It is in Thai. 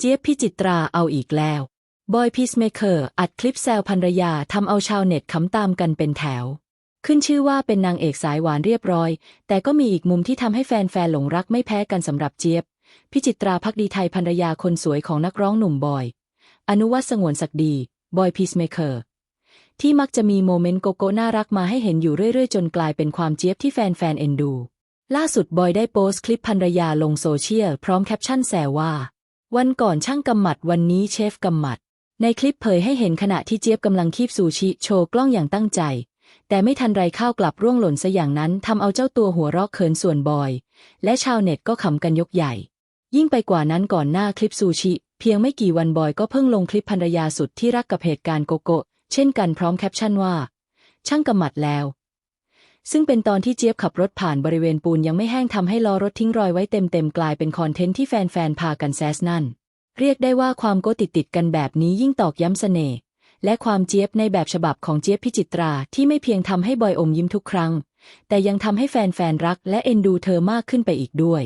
เจี๊ยบพิจิตราเอาอีกแล้ว บอยพีซเมเกอร์อัดคลิปแซวภรรยาทำเอาชาวเน็ตขำตามกันเป็นแถว ขึ้นชื่อว่าเป็นนางเอกสายหวานเรียบร้อย แต่ก็มีอีกมุมที่ทำให้แฟนๆหลงรักไม่แพ้กันสำหรับเจี๊ยบ พิจิตราพักดีไทยภรรยาคนสวยของนักร้องหนุ่มบอย อนุวัฒน์สงวนศักดี บอยพีซเมเกอร์ที่มักจะมีโมเมนต์โกโก้น่ารักมาให้เห็นอยู่เรื่อยๆ จนกลายเป็นความเจี๊ยบที่แฟนๆเอ็นดู ล่าสุดบอยได้โพสต์คลิปภรรยาลงโซเชียลพร้อมแคปชั่นแซวว่า วันก่อนช่างกำหมัดวันนี้เชฟกำหมัด ในคลิปเผยให้เห็นขณะที่เจี๊ยบกำลังคีบซูชิโชว์กล้องอย่างตั้งใจ แต่ไม่ทันไรข้าวกลับร่วงหล่นซะอย่างนั้นทำเอาเจ้าตัวหัวเราะเขินส่วนบอย และชาวเน็ตก็ขำกันยกใหญ่ ยิ่งไปกว่านั้นก่อนหน้าคลิปซูชิ เพียงไม่กี่วันบอยก็เพิ่งลงคลิปภรรยาสุดที่รักกับเหตุการณ์โกโก้เช่นกันพร้อมแคปชั่นว่า ช่างกำหมัดแล้ว ซึ่งเป็นตอนที่เจี๊ยบขับรถผ่านบริเวณปูนยังไม่แห้งทำให้ล้อรถทิ้งรอยไว้เต็มๆกลายเป็นคอนเทนต์ที่แฟนๆพากันแซสนั่น เรียกได้ว่าความโกติดติดๆกันแบบนี้ยิ่งตอกย้ำเสน่ห์และความเจี๊ยบในแบบฉบับของเจี๊ยบพิจิตราที่ไม่เพียงทำให้บอยอมยิ้มทุกครั้ง แต่ยังทำให้แฟนๆรักและเอ็นดูเธอมากขึ้นไปอีกด้วย